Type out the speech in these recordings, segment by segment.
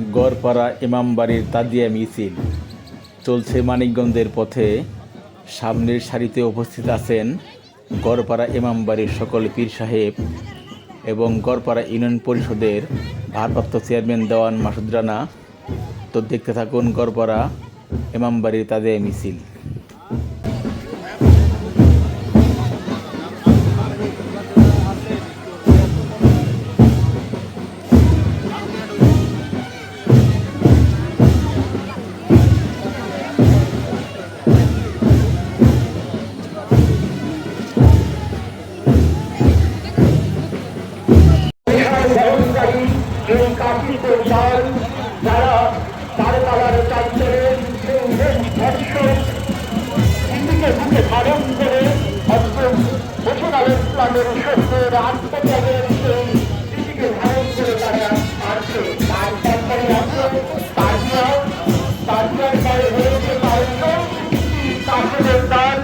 গড়পাড়া ইমামবাড়ির তাদিয়া মিছিল। চলছে মানিকগঞ্জের পথে। সামনের সারিতে উপস্থিত আছেন গড়পাড়া ইমামবাড়ির সকল পীর সাহেব এবং গড়পাড়া ইউনিয়ন পরিষদের ভারপ্রাপ্ত চেয়ারম্যান দেওয়ান মাসুদ রানা। তো দেখতে থাকুন গড়পাড়া ইমামবাড়ির তাদিয়া মিছিল। এই কাশি কৌশল যারা তার সেই ধর্ষণ হিন্দিকে বুকে ধারণ করে অস্ত্র বসুন আল ইসলামের সত্যের আত্মত্যাগের সেই স্মৃতিকে ধারণ করে তারা আসছে। তার সরকারি আছে তারপর তারপর পরে হয়েছে পাঁচশো কাশের দল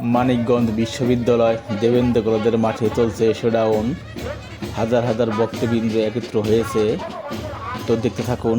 মানিকগঞ্জ বিশ্ববিদ্যালয় দেবেন্দ্র কলেজের মাঠে চলছে শোডাউন হাজার হাজার বক্তবৃন্দ একত্র হয়েছে। তো দেখতে থাকুন।